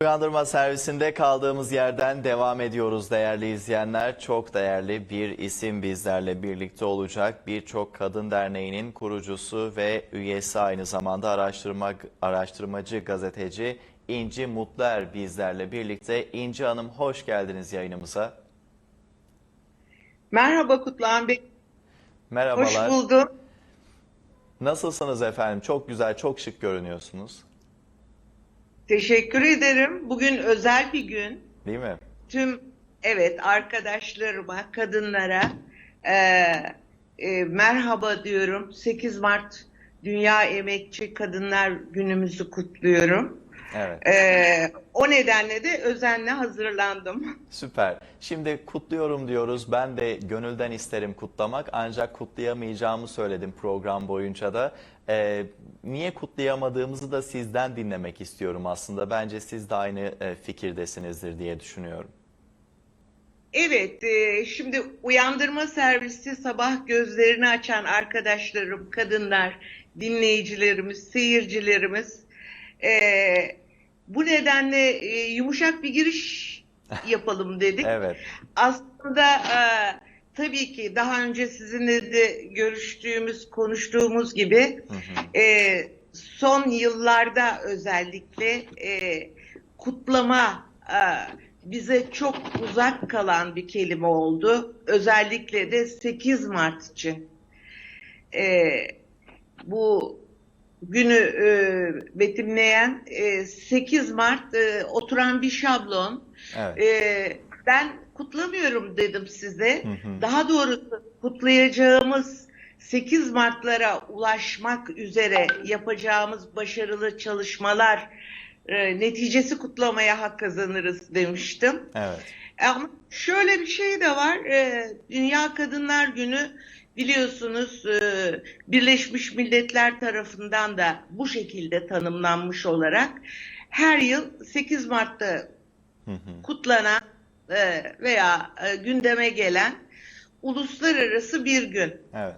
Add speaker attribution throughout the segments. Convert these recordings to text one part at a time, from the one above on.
Speaker 1: Uyandırma servisinde kaldığımız yerden devam ediyoruz değerli izleyenler. Çok değerli bir isim bizlerle birlikte olacak. Birçok kadın derneğinin kurucusu ve üyesi aynı zamanda araştırma, araştırmacı gazeteci İnci Mutluer bizlerle birlikte. İnci Hanım hoş geldiniz yayınımıza.
Speaker 2: Merhaba Kutluhan Bey. Hoş
Speaker 1: Merhabalar.
Speaker 2: buldum.
Speaker 1: Nasılsınız efendim? Çok güzel, çok şık görünüyorsunuz.
Speaker 2: Teşekkür ederim. Bugün özel bir gün.
Speaker 1: Değil mi?
Speaker 2: Tüm evet arkadaşlarıma, kadınlara e, e, merhaba diyorum. 8 Mart Dünya Emekçi Kadınlar Günümüzü kutluyorum.
Speaker 1: Evet.
Speaker 2: E, o nedenle de özenle hazırlandım.
Speaker 1: Süper. Şimdi kutluyorum diyoruz. Ben de gönülden isterim kutlamak. Ancak kutlayamayacağımı söyledim program boyunca da. Ee, niye kutlayamadığımızı da sizden dinlemek istiyorum aslında. Bence siz de aynı e, fikirdesinizdir diye düşünüyorum.
Speaker 2: Evet, e, şimdi uyandırma servisi sabah gözlerini açan arkadaşlarım, kadınlar, dinleyicilerimiz, seyircilerimiz e, bu nedenle e, yumuşak bir giriş yapalım dedik.
Speaker 1: Evet.
Speaker 2: Aslında e, tabii ki daha önce sizinle de görüştüğümüz, konuştuğumuz gibi
Speaker 1: Hı hı.
Speaker 2: e, son yıllarda özellikle e, kutlama e, bize çok uzak kalan bir kelime oldu. Özellikle de 8 Mart için. E, bu günü e, betimleyen e, 8 Mart e, oturan bir şablon.
Speaker 1: Evet.
Speaker 2: Ee, ben kutlamıyorum dedim size.
Speaker 1: Hı hı.
Speaker 2: Daha doğrusu kutlayacağımız 8 Mart'lara ulaşmak üzere yapacağımız başarılı çalışmalar e, neticesi kutlamaya hak kazanırız demiştim.
Speaker 1: Evet.
Speaker 2: Ama şöyle bir şey de var. e, Dünya Kadınlar Günü biliyorsunuz e, Birleşmiş Milletler tarafından da bu şekilde tanımlanmış olarak her yıl 8 Mart'ta
Speaker 1: Hı hı.
Speaker 2: kutlanan e, veya e, gündeme gelen uluslararası bir gün.
Speaker 1: Evet.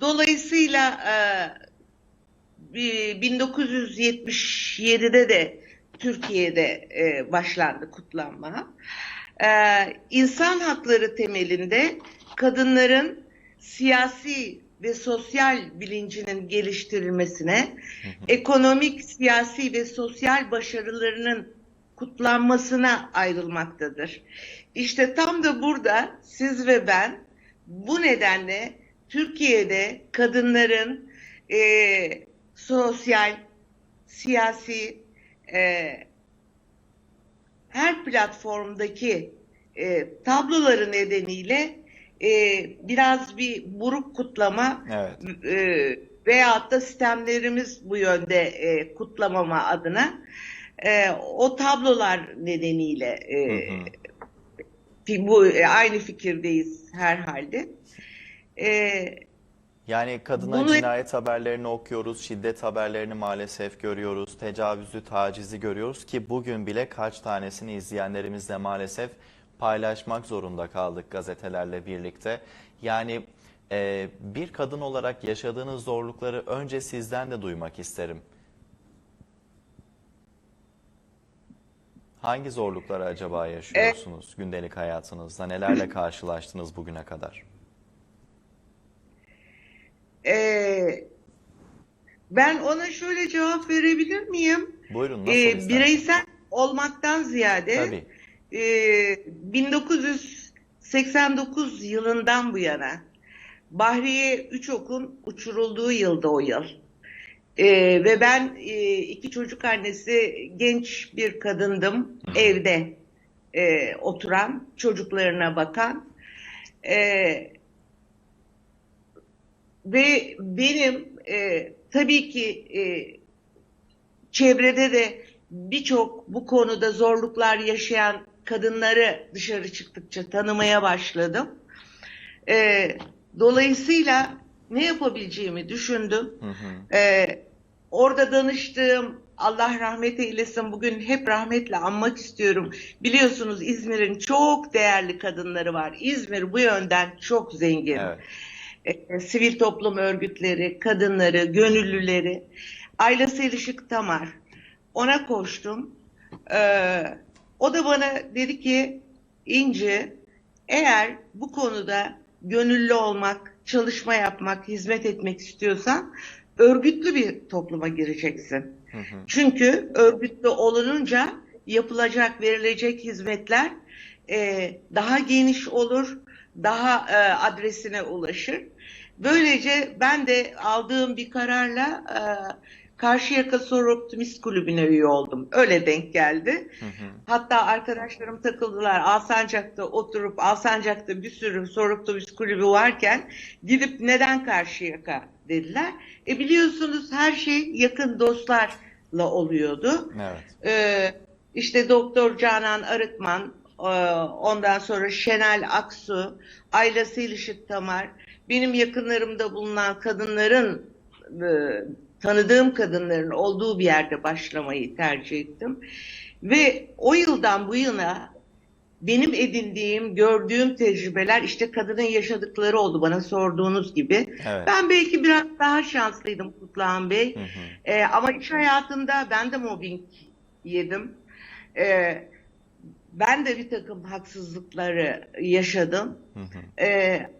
Speaker 2: Dolayısıyla e, bir 1977'de de Türkiye'de e, başlandı kutlanma. E, İnsan hakları temelinde kadınların siyasi ve sosyal bilincinin geliştirilmesine, ekonomik, siyasi ve sosyal başarılarının kutlanmasına ayrılmaktadır. İşte tam da burada siz ve ben bu nedenle Türkiye'de kadınların eee, sosyal, siyasi eee, her platformdaki eee, tabloları nedeniyle eee, biraz bir buruk kutlama
Speaker 1: Evet.
Speaker 2: e, veyahut da sistemlerimiz bu yönde e, kutlamama adına e, o tablolar nedeniyle e,
Speaker 1: Hı hı.
Speaker 2: bu e, aynı fikirdeyiz herhalde. E,
Speaker 1: Yani kadına
Speaker 2: Bunu-
Speaker 1: cinayet haberlerini okuyoruz, şiddet haberlerini maalesef görüyoruz, tecavüzü, tacizi görüyoruz ki bugün bile kaç tanesini izleyenlerimizle maalesef paylaşmak zorunda kaldık gazetelerle birlikte. Yani e, bir kadın olarak yaşadığınız zorlukları önce sizden de duymak isterim. Hangi zorlukları acaba yaşıyorsunuz gündelik hayatınızda? Nelerle karşılaştınız bugüne kadar?
Speaker 2: E, ben ona şöyle cevap verebilir miyim?
Speaker 1: Buyurun nasıl
Speaker 2: E,
Speaker 1: isterseniz.
Speaker 2: bireysel olmaktan ziyade
Speaker 1: Tabii.
Speaker 2: e, 1989 yılından bu yana Bahriye Üçok'un uçurulduğu yılda o yıl. Ee, ve ben e, iki çocuk annesi genç bir kadındım evde e, oturan çocuklarına bakan Ee, ve benim e, tabii ki e, çevrede de birçok bu konuda zorluklar yaşayan kadınları dışarı çıktıkça tanımaya başladım. Ee, dolayısıyla ne yapabileceğimi düşündüm.
Speaker 1: Hı hı.
Speaker 2: Ee, orada danıştığım Allah rahmet eylesin bugün hep rahmetle anmak istiyorum. Biliyorsunuz İzmir'in çok değerli kadınları var. İzmir bu yönden çok zengin.
Speaker 1: Evet.
Speaker 2: E, sivil toplum örgütleri, kadınları, gönüllüleri. Ayla Selişik Tamar. Ona koştum. Ee, o da bana dedi ki İnci eğer bu konuda gönüllü olmak, çalışma yapmak, hizmet etmek istiyorsan örgütlü bir topluma gireceksin.
Speaker 1: Hı hı.
Speaker 2: Çünkü örgütlü olununca yapılacak, verilecek hizmetler e, daha geniş olur, daha e, adresine ulaşır. Böylece ben de aldığım bir kararla e, Karşıyaka Soru Optimist Kulübü'ne üye oldum. Öyle denk geldi.
Speaker 1: Hı hı.
Speaker 2: Hatta arkadaşlarım takıldılar. Alsancak'ta oturup Alsancak'ta bir sürü soru optimist kulübü varken gidip neden Karşıyaka dediler. E biliyorsunuz her şey yakın dostlarla oluyordu.
Speaker 1: Evet.
Speaker 2: Ee, işte Doktor Canan Arıkman, e, ondan sonra Şenel Aksu, Ayla Selişit Tamar, benim yakınlarımda bulunan kadınların, e, tanıdığım kadınların olduğu bir yerde başlamayı tercih ettim. Ve o yıldan bu yana benim edindiğim, gördüğüm tecrübeler işte kadının yaşadıkları oldu bana sorduğunuz gibi.
Speaker 1: Evet.
Speaker 2: Ben belki biraz daha şanslıydım Kutluhan Bey.
Speaker 1: Hı hı.
Speaker 2: Ee, ama iş hayatında ben de mobbing yedim. Ee, ben de bir takım haksızlıkları yaşadım.
Speaker 1: Hı hı.
Speaker 2: Ee,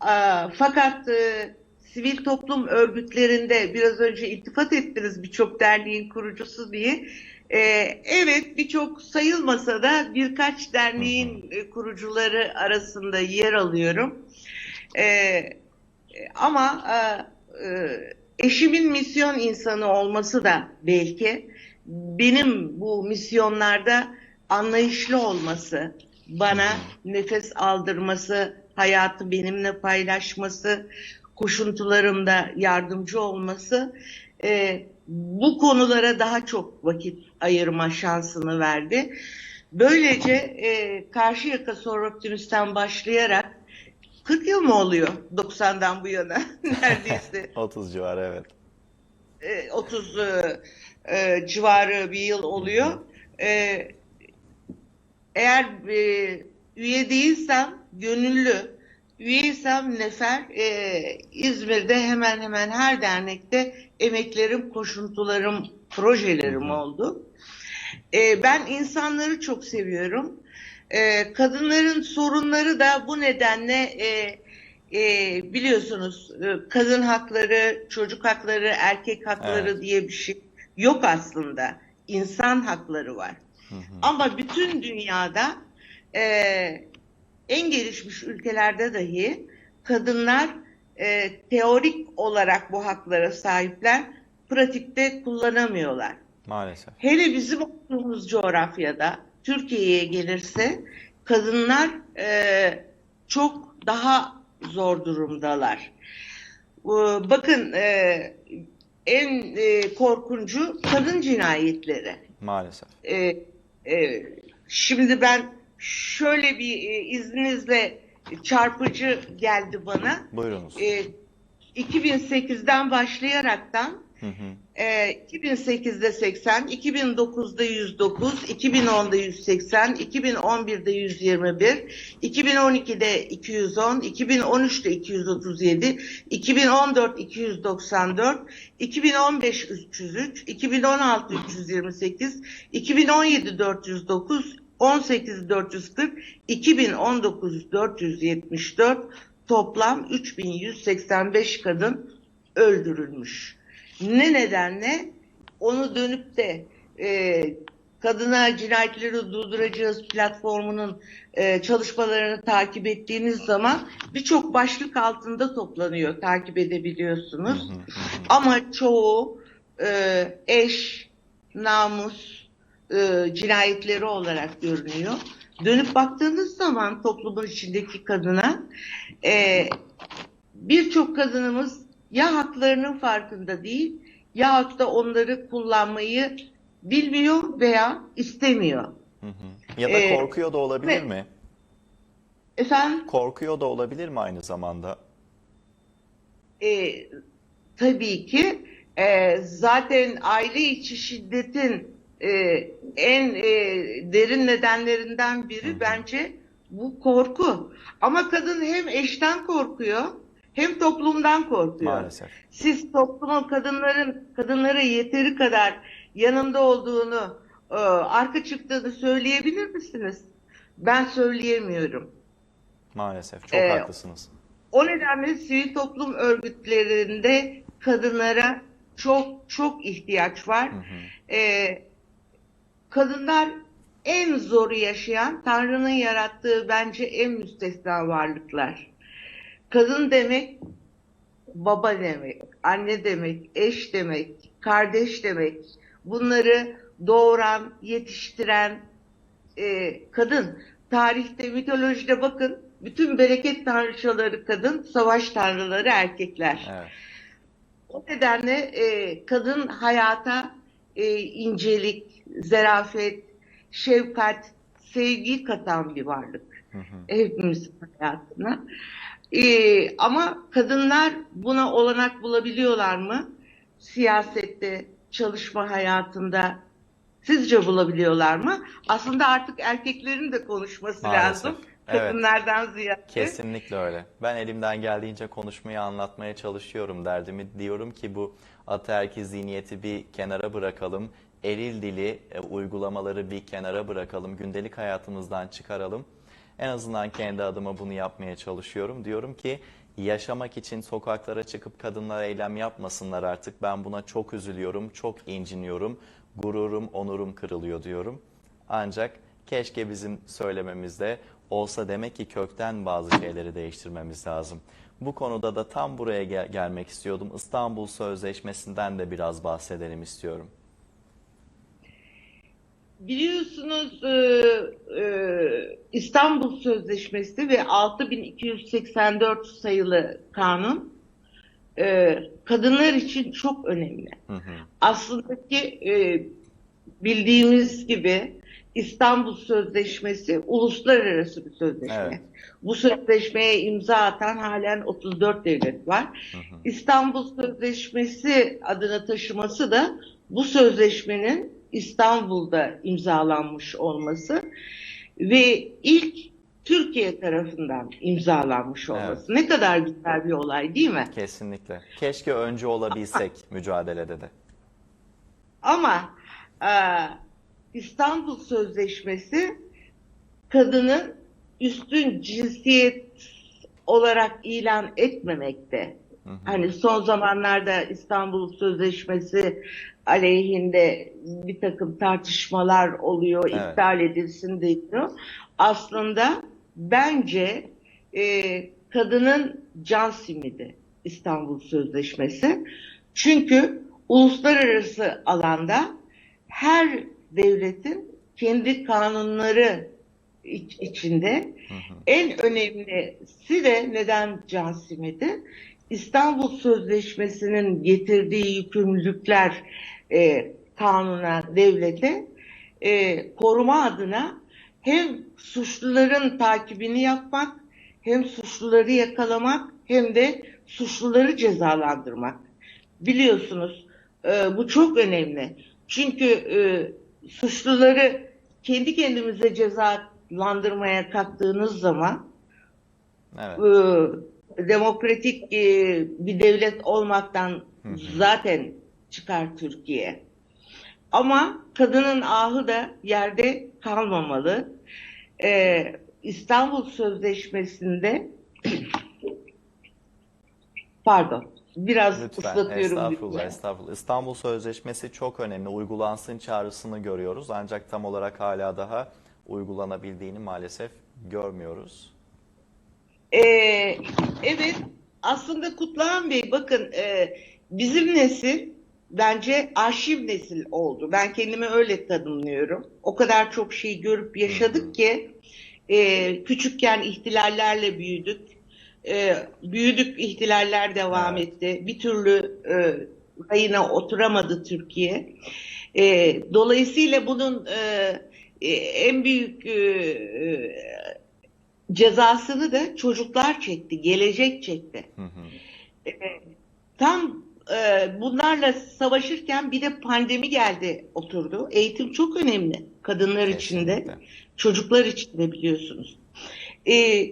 Speaker 2: a, fakat e, sivil toplum örgütlerinde biraz önce iltifat ettiniz birçok derneğin kurucusu diye. Ee, evet birçok sayılmasa da birkaç derneğin e, kurucuları arasında yer alıyorum. Ee, ama e, e, eşimin misyon insanı olması da belki benim bu misyonlarda anlayışlı olması, bana nefes aldırması, hayatı benimle paylaşması, koşuntularımda yardımcı olması e, bu konulara daha çok vakit ayırma şansını verdi. Böylece e, Karşıyaka Soru Optimist'ten başlayarak 40 yıl mı oluyor 90'dan bu yana neredeyse
Speaker 1: 30 civarı evet.
Speaker 2: e, 30 e, e, civarı bir yıl oluyor. E, eğer e, üye değilsem gönüllü, üyeysem nefer e, İzmir'de hemen hemen her dernekte emeklerim, koşuntularım, projelerim oldu. E, ben insanları çok seviyorum. E, kadınların sorunları da bu nedenle e, e, biliyorsunuz e, kadın hakları, çocuk hakları, erkek hakları
Speaker 1: Evet.
Speaker 2: diye bir şey yok aslında. İnsan hakları var.
Speaker 1: Hı hı.
Speaker 2: Ama bütün dünyada e, en gelişmiş ülkelerde dahi kadınlar e, teorik olarak bu haklara sahipler, pratikte kullanamıyorlar.
Speaker 1: Maalesef.
Speaker 2: Hele bizim olduğumuz coğrafyada Türkiye'ye gelirse kadınlar e, çok daha zor durumdalar. E, bakın e, en e, korkuncu kadın cinayetleri.
Speaker 1: Maalesef.
Speaker 2: E, e, şimdi ben şöyle bir e, izninizle çarpıcı geldi bana.
Speaker 1: Buyurunuz.
Speaker 2: E, 2008'den başlayaraktan
Speaker 1: Hı hı.
Speaker 2: Ee, 2008'de 80, 2009'da 109, 2010'da 180, 2011'de 121, 2012'de 210, 2013'te 237, 2014 294, 2015 303, 2016 328, 2017 409, 18 440, 2019 474, toplam 3185 kadın öldürülmüş. Ne nedenle onu dönüp de e, kadına cinayetleri durduracağız platformunun e, çalışmalarını takip ettiğiniz zaman birçok başlık altında toplanıyor takip edebiliyorsunuz.
Speaker 1: Hı hı hı.
Speaker 2: Ama çoğu e, eş, namus e, cinayetleri olarak görünüyor. Dönüp baktığınız zaman toplumun içindeki kadına e, birçok kadınımız ya haklarının farkında değil ya da onları kullanmayı bilmiyor veya istemiyor.
Speaker 1: Hı hı. Ya da
Speaker 2: Ee,
Speaker 1: korkuyor da olabilir
Speaker 2: ve-
Speaker 1: mi?
Speaker 2: Efendim
Speaker 1: Korkuyor da olabilir mi aynı zamanda?
Speaker 2: e, tabii ki e, zaten aile içi şiddetin e, en e, derin nedenlerinden biri
Speaker 1: Hı hı.
Speaker 2: bence bu korku. Ama kadın hem eşten korkuyor hem toplumdan korkuyor. e, arka çıktığını söyleyebilir misiniz? Ben söyleyemiyorum.
Speaker 1: Maalesef çok
Speaker 2: Ee,
Speaker 1: haklısınız.
Speaker 2: O nedenle sivil toplum örgütlerinde kadınlara çok çok ihtiyaç var.
Speaker 1: Hı hı.
Speaker 2: Ee, kadınlar en zoru yaşayan, Tanrı'nın yarattığı bence en müstesna varlıklar. Kadın demek baba demek, anne demek, eş demek, kardeş demek. Bunları doğuran, yetiştiren e, kadın. Tarihte, mitolojide bakın, bütün bereket tanrıçaları kadın, savaş tanrıları erkekler.
Speaker 1: Evet.
Speaker 2: O nedenle e, kadın hayata e, incelik, zarafet, şefkat, sevgi katan bir varlık.
Speaker 1: Hı hı.
Speaker 2: Hepimizin hayatına. E, ama kadınlar buna olanak bulabiliyorlar mı? Siyasette, çalışma hayatında sizce bulabiliyorlar mı? Aslında artık erkeklerin de konuşması
Speaker 1: Maalesef.
Speaker 2: lazım.
Speaker 1: Evet.
Speaker 2: Kadınlardan ziyade.
Speaker 1: Kesinlikle öyle. Ben elimden geldiğince konuşmayı anlatmaya çalışıyorum derdimi. Diyorum ki bu ataerkil zihniyeti bir kenara bırakalım. Eril dili, e, uygulamaları bir kenara bırakalım. Gündelik hayatımızdan çıkaralım. En azından kendi adıma bunu yapmaya çalışıyorum. Diyorum ki yaşamak için sokaklara çıkıp kadınlar eylem yapmasınlar artık. Ben buna çok üzülüyorum, çok inciniyorum. Gururum, onurum kırılıyor diyorum. Ancak keşke bizim söylememizde olsa demek ki kökten bazı şeyleri değiştirmemiz lazım. Bu konuda da tam buraya gel- gelmek istiyordum. İstanbul Sözleşmesi'nden de biraz bahsedelim istiyorum.
Speaker 2: Biliyorsunuz e, e, İstanbul Sözleşmesi ve 6284 sayılı kanun e, kadınlar için çok önemli.
Speaker 1: Hı hı.
Speaker 2: Aslında ki e, bildiğimiz gibi İstanbul Sözleşmesi uluslararası bir sözleşme.
Speaker 1: Evet.
Speaker 2: Bu sözleşmeye imza atan halen 34 devlet var.
Speaker 1: Hı hı.
Speaker 2: İstanbul Sözleşmesi adını taşıması da bu sözleşmenin İstanbul'da imzalanmış olması ve ilk Türkiye tarafından imzalanmış olması. Ne kadar güzel bir olay değil mi?
Speaker 1: Kesinlikle. Keşke önce olabilsek mücadelede de.
Speaker 2: Ama e, İstanbul Sözleşmesi kadının üstün cinsiyet olarak ilan etmemekte.
Speaker 1: Hı hı.
Speaker 2: Hani son zamanlarda İstanbul Sözleşmesi aleyhinde bir takım tartışmalar oluyor,
Speaker 1: Evet.
Speaker 2: iptal edilsin deniyor. Aslında bence e, kadının can simidi İstanbul Sözleşmesi. Çünkü uluslararası alanda her devletin kendi kanunları iç- içinde
Speaker 1: Hı hı.
Speaker 2: en önemlisi de neden can simidi? İstanbul Sözleşmesi'nin getirdiği yükümlülükler e, kanuna, devlete e, koruma adına hem suçluların takibini yapmak, hem suçluları yakalamak, hem de suçluları cezalandırmak. Biliyorsunuz e, bu çok önemli. Çünkü e, suçluları kendi kendimize cezalandırmaya kalktığınız zaman
Speaker 1: Evet.
Speaker 2: e, demokratik e, bir devlet olmaktan
Speaker 1: Hı hı.
Speaker 2: zaten çıkar Türkiye. Ama kadının ahı da yerde kalmamalı. E, İstanbul Sözleşmesi'nde pardon biraz
Speaker 1: Lütfen.
Speaker 2: ıslatıyorum.
Speaker 1: Estağfurullah,
Speaker 2: lütfen.
Speaker 1: estağfurullah. İstanbul Sözleşmesi çok önemli. Uygulansın çağrısını görüyoruz. Ancak tam olarak hala daha uygulanabildiğini maalesef görmüyoruz.
Speaker 2: Ee, evet, aslında Kutluhan Bey bakın e, bizim nesil bence arşiv nesil oldu. Ben kendimi öyle tanımlıyorum. O kadar çok şey görüp yaşadık ki e, küçükken ihtilallerle büyüdük. E, büyüdük, ihtilaller devam
Speaker 1: Evet.
Speaker 2: etti. Bir türlü e, rayına oturamadı Türkiye. E, dolayısıyla bunun e, e, en büyük e, e, cezasını da çocuklar çekti, gelecek çekti.
Speaker 1: Hı hı.
Speaker 2: Tam e, bunlarla savaşırken bir de pandemi geldi oturdu. Eğitim çok önemli kadınlar için de, çocuklar için de biliyorsunuz. E,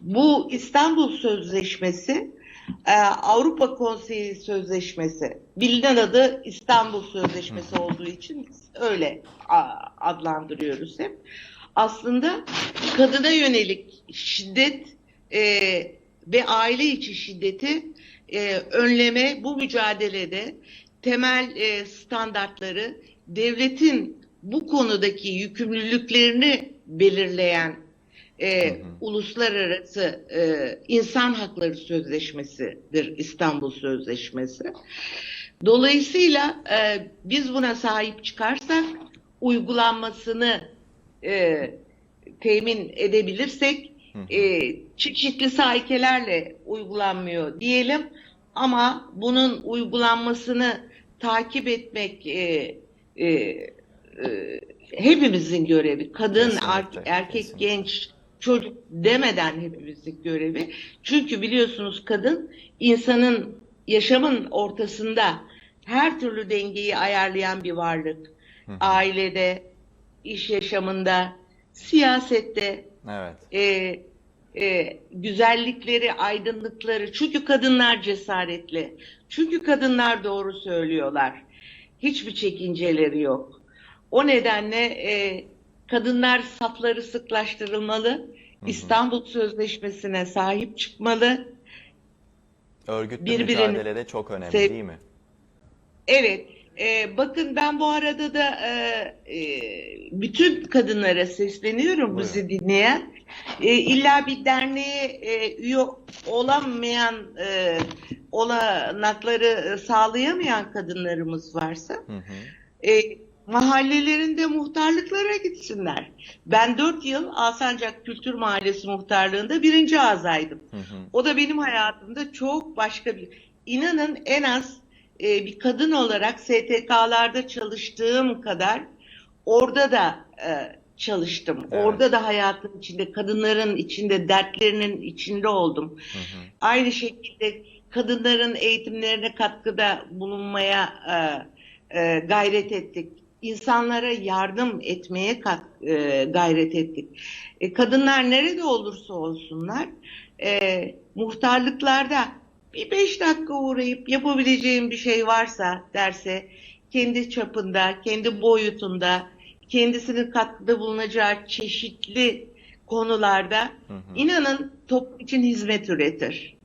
Speaker 2: bu İstanbul Sözleşmesi e, Avrupa Konseyi Sözleşmesi, bilinen adı İstanbul Sözleşmesi olduğu için öyle adlandırıyoruz hep. Aslında kadına yönelik şiddet e, ve aile içi şiddeti e, önleme bu mücadelede temel e, standartları devletin bu konudaki yükümlülüklerini belirleyen e,
Speaker 1: Hı hı.
Speaker 2: uluslararası e, insan hakları sözleşmesidir İstanbul Sözleşmesi. Dolayısıyla e, biz buna sahip çıkarsak uygulanmasını e, temin edebilirsek
Speaker 1: Hı hı.
Speaker 2: e, çeşitli sahikelerle uygulanmıyor diyelim ama bunun uygulanmasını takip etmek e, e, e, hepimizin görevi. Kadın,
Speaker 1: Kesinlikle,
Speaker 2: er- erkek,
Speaker 1: kesinlikle.
Speaker 2: genç, çocuk demeden hepimizin görevi. Çünkü biliyorsunuz kadın insanın yaşamın ortasında her türlü dengeyi ayarlayan bir varlık.
Speaker 1: Hı hı.
Speaker 2: Ailede, iş yaşamında, siyasette,
Speaker 1: Evet.
Speaker 2: e, e, güzellikleri, aydınlıkları. Çünkü kadınlar cesaretli. Çünkü kadınlar doğru söylüyorlar. Hiçbir çekinceleri yok. O nedenle e, kadınlar safları sıklaştırılmalı. İstanbul Sözleşmesi'ne sahip çıkmalı.
Speaker 1: Örgütlü
Speaker 2: Birbirini
Speaker 1: mücadelede çok önemli değil mi?
Speaker 2: Evet, e, bakın ben bu arada da e, e, bütün kadınlara sesleniyorum bizi dinleyen. E, illa bir derneğe e, üye olamayan, e, olanakları sağlayamayan kadınlarımız varsa
Speaker 1: Hı hı.
Speaker 2: e, mahallelerinde muhtarlıklara gitsinler. Ben 4 yıl Alsancak Kültür Mahallesi muhtarlığında birinci azaydım.
Speaker 1: Hı hı.
Speaker 2: O da benim hayatımda çok başka bir... İnanın en az e, bir kadın olarak STK'larda çalıştığım kadar orada da e, çalıştım.
Speaker 1: Evet.
Speaker 2: Orada da hayatın içinde, kadınların içinde, dertlerinin içinde oldum.
Speaker 1: Hı hı.
Speaker 2: Aynı şekilde kadınların eğitimlerine katkıda bulunmaya e, e, gayret ettik. İnsanlara yardım etmeye kat- e, gayret ettik. E, kadınlar nerede olursa olsunlar e, muhtarlıklarda bir beş dakika uğrayıp yapabileceğim bir şey varsa derse kendi çapında, kendi boyutunda, kendisinin katkıda bulunacağı çeşitli konularda
Speaker 1: Hı hı.
Speaker 2: inanın toplum için hizmet üretir.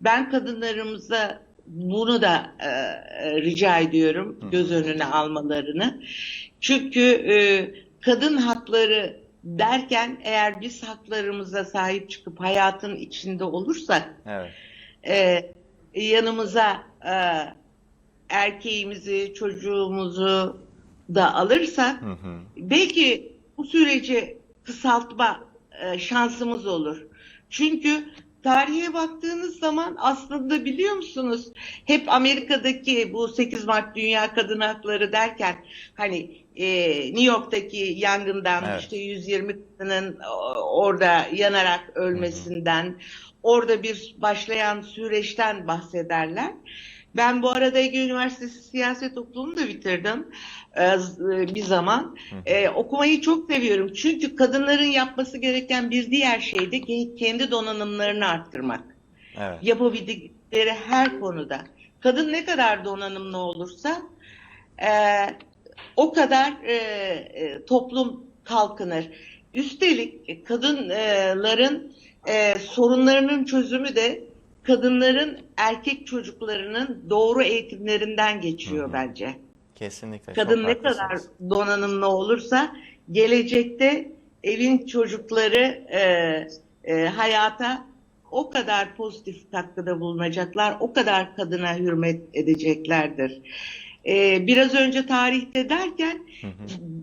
Speaker 2: Ben kadınlarımıza bunu da e, rica ediyorum
Speaker 1: Hı.
Speaker 2: göz önüne almalarını. Çünkü e, kadın hakları derken eğer biz haklarımıza sahip çıkıp hayatın içinde olursak
Speaker 1: Evet.
Speaker 2: e, yanımıza e, erkeğimizi, çocuğumuzu da alırsak
Speaker 1: Hı hı.
Speaker 2: belki bu süreci kısaltma e, şansımız olur. Çünkü tarihe baktığınız zaman aslında biliyor musunuz hep Amerika'daki bu 8 Mart Dünya Kadın Hakları derken hani e, New York'taki yangından
Speaker 1: Evet.
Speaker 2: işte 120 kadının o- orada yanarak ölmesinden orada bir başlayan süreçten bahsederler. Ben bu arada Ege Üniversitesi Siyaset Okulu'nu da bitirdim e, z- bir zaman.
Speaker 1: Hı hı.
Speaker 2: E, okumayı çok seviyorum. Çünkü kadınların yapması gereken bir diğer şey de ke- kendi donanımlarını arttırmak.
Speaker 1: Evet.
Speaker 2: Yapabildikleri her konuda. Kadın ne kadar donanımlı olursa e, o kadar e, e, toplum kalkınır. Üstelik e, kadınların e, sorunlarının çözümü de kadınların erkek çocuklarının doğru eğitimlerinden geçiyor
Speaker 1: Hı hı.
Speaker 2: bence.
Speaker 1: Kesinlikle.
Speaker 2: Kadın ne kadar donanımlı olursa gelecekte evin çocukları e, e, hayata o kadar pozitif katkıda bulunacaklar, o kadar kadına hürmet edeceklerdir. E, biraz önce tarihte derken
Speaker 1: Hı hı.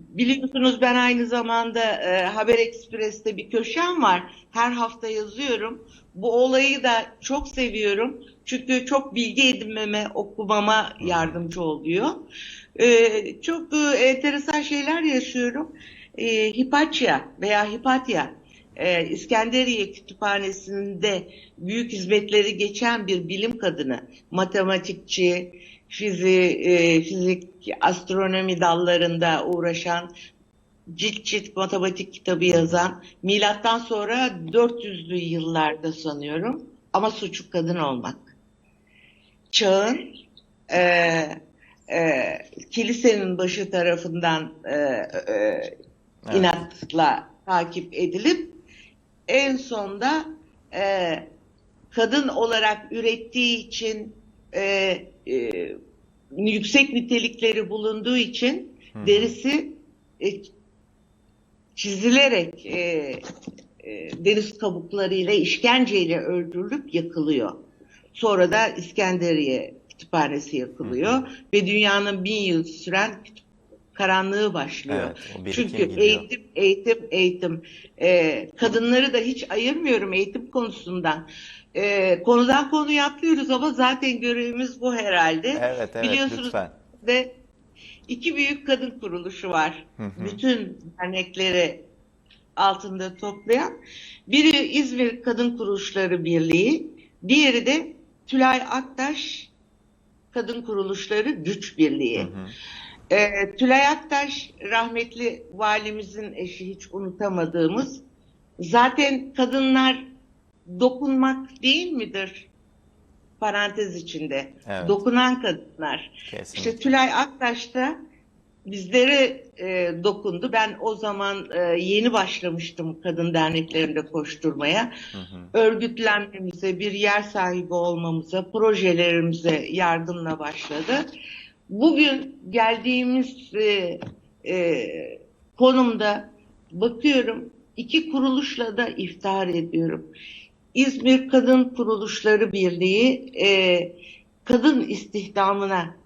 Speaker 2: biliyorsunuz ben aynı zamanda e, Haber Ekspres'te bir köşem var. Her hafta yazıyorum. Bu olayı da çok seviyorum. Çünkü çok bilgi edinmeme, okumama yardımcı oluyor. Ee, çok e, enteresan şeyler yaşıyorum. Ee, Hipatya veya Hipatya e, İskenderiye Kütüphanesi'nde büyük hizmetleri geçen bir bilim kadını, matematikçi, fizi, e, fizik, astronomi dallarında uğraşan, cilt cilt matematik kitabı yazan, milattan sonra 400'lü yıllarda sanıyorum ama suçu kadın olmak. çağın e, e, kilisenin başı tarafından e, e, inatla takip edilip en sonda e, kadın olarak ürettiği için e, e, yüksek nitelikleri bulunduğu için
Speaker 1: Hı.
Speaker 2: derisi e, çizilerek e, e, deniz kabuklarıyla işkenceyle öldürülüp yakılıyor. Sonra da İskenderiye kütüphanesi yakılıyor ve dünyanın bin yıl süren karanlığı başlıyor.
Speaker 1: Evet,
Speaker 2: Çünkü
Speaker 1: gidiyor.
Speaker 2: eğitim, eğitim, eğitim. Ee, kadınları da hiç ayırmıyorum eğitim konusundan. Ee, konudan konuya atlıyoruz ama zaten görevimiz bu herhalde.
Speaker 1: Evet, evet
Speaker 2: Biliyorsunuz
Speaker 1: lütfen.
Speaker 2: ve iki büyük kadın kuruluşu var.
Speaker 1: Hı hı.
Speaker 2: Bütün dernekleri altında toplayan. Biri İzmir Kadın Kuruluşları Birliği, diğeri de Tülay Aktaş Kadın Kuruluşları Güç Birliği.
Speaker 1: Hı hı.
Speaker 2: Ee, Tülay Aktaş rahmetli valimizin eşi hiç unutamadığımız. Zaten kadınlar dokunmak değil midir? Parantez içinde.
Speaker 1: Evet.
Speaker 2: Dokunan kadınlar.
Speaker 1: Kesinlikle.
Speaker 2: İşte Tülay Aktaş da bizlere e, dokundu. Ben o zaman e, yeni başlamıştım kadın derneklerinde koşturmaya.
Speaker 1: Hı hı.
Speaker 2: Örgütlenmemize, bir yer sahibi olmamıza, projelerimize yardımla başladı. Bugün geldiğimiz e, e, konumda bakıyorum iki kuruluşla da iftihar ediyorum. İzmir Kadın Kuruluşları Birliği e, kadın istihdamına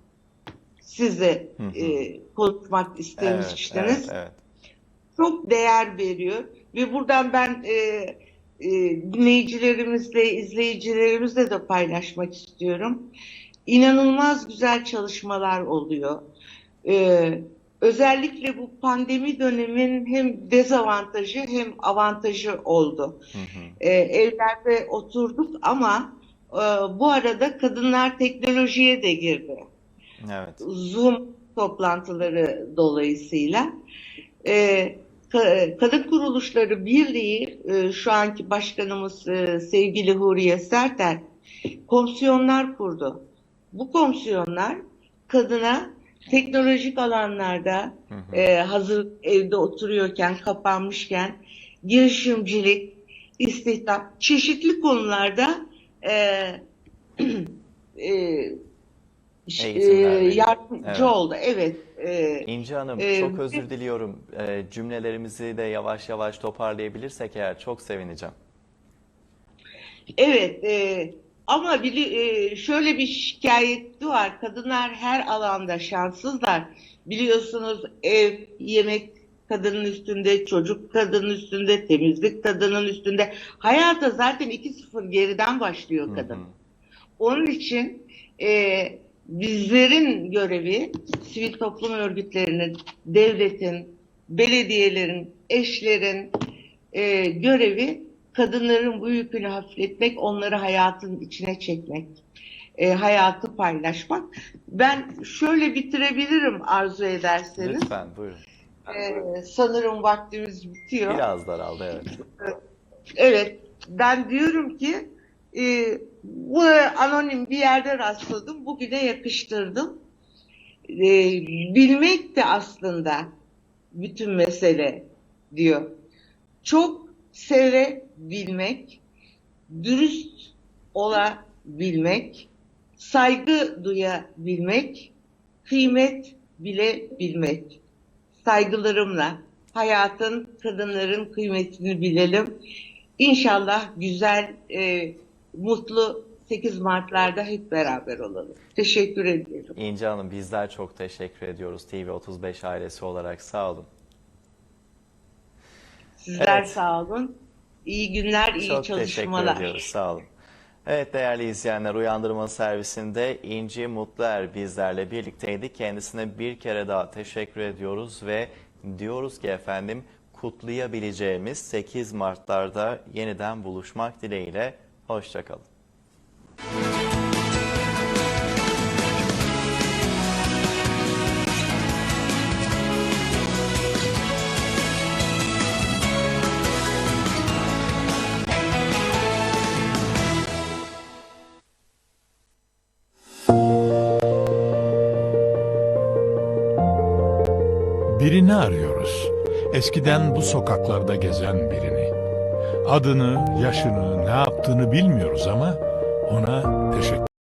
Speaker 2: size
Speaker 1: Hı hı.
Speaker 2: e, konuşmak istemiştiniz
Speaker 1: Evet, evet, evet.
Speaker 2: çok değer veriyor ve buradan ben e, e, dinleyicilerimizle, izleyicilerimizle de paylaşmak istiyorum. İnanılmaz güzel çalışmalar oluyor. E, özellikle bu pandemi dönemin hem dezavantajı hem avantajı oldu.
Speaker 1: Hı hı.
Speaker 2: E, evlerde oturduk ama e, bu arada kadınlar teknolojiye de girdi.
Speaker 1: Evet.
Speaker 2: Zoom toplantıları dolayısıyla e, Ka- Kadın Kuruluşları Birliği e, şu anki başkanımız e, sevgili Huriye Sertel komisyonlar kurdu. Bu komisyonlar kadına teknolojik alanlarda
Speaker 1: Hı hı.
Speaker 2: e, hazır evde oturuyorken kapanmışken girişimcilik, istihdam çeşitli konularda e, e, e, yardımcı
Speaker 1: Evet.
Speaker 2: oldu. Evet. e,
Speaker 1: İnci Hanım
Speaker 2: Ee,
Speaker 1: çok özür diliyorum. Ee, cümlelerimizi de yavaş yavaş toparlayabilirsek eğer çok sevineceğim.
Speaker 2: Evet, e, ama bili, e, şöyle bir şikayeti var. Kadınlar her alanda şanssızlar. Biliyorsunuz ev, yemek kadının üstünde, çocuk kadının üstünde, temizlik kadının üstünde. Hayata zaten 2-0 geriden başlıyor
Speaker 1: Hı
Speaker 2: kadın.
Speaker 1: hı.
Speaker 2: Onun için e, bizlerin görevi sivil toplum örgütlerinin, devletin, belediyelerin, eşlerin e, görevi kadınların bu yükünü hafifletmek, onları hayatın içine çekmek, e, hayatı paylaşmak. Ben şöyle bitirebilirim arzu ederseniz.
Speaker 1: Lütfen buyurun.
Speaker 2: E, sanırım vaktimiz bitiyor.
Speaker 1: Biraz daraldı evet.
Speaker 2: Evet, ben diyorum ki e, bu anonim bir yerde rastladım, bugüne yakıştırdım. E, bilmek de aslında bütün mesele diyor. Çok sevebilmek, dürüst olabilmek, saygı duyabilmek, kıymet bilebilmek. Saygılarımla hayatın, kadınların kıymetini bilelim. İnşallah güzel, e, mutlu 8 Mart'larda hep beraber olalım. Teşekkür ediyorum.
Speaker 1: İnci Hanım bizler çok teşekkür ediyoruz TV35 ailesi olarak sağ olun.
Speaker 2: Sizler
Speaker 1: Evet.
Speaker 2: sağ olun. İyi günler, iyi
Speaker 1: Çok teşekkür
Speaker 2: çalışmalar.
Speaker 1: ediyoruz sağ olun. Evet değerli izleyenler Uyandırma Servisinde İnci Mutluer bizlerle birlikteydi. Kendisine bir kere daha teşekkür ediyoruz ve diyoruz ki efendim kutlayabileceğimiz 8 Mart'larda yeniden buluşmak dileğiyle. Hoşçakalın.
Speaker 3: Eskiden bu sokaklarda gezen birini. Adını, yaşını, ne yaptığını bilmiyoruz ama ona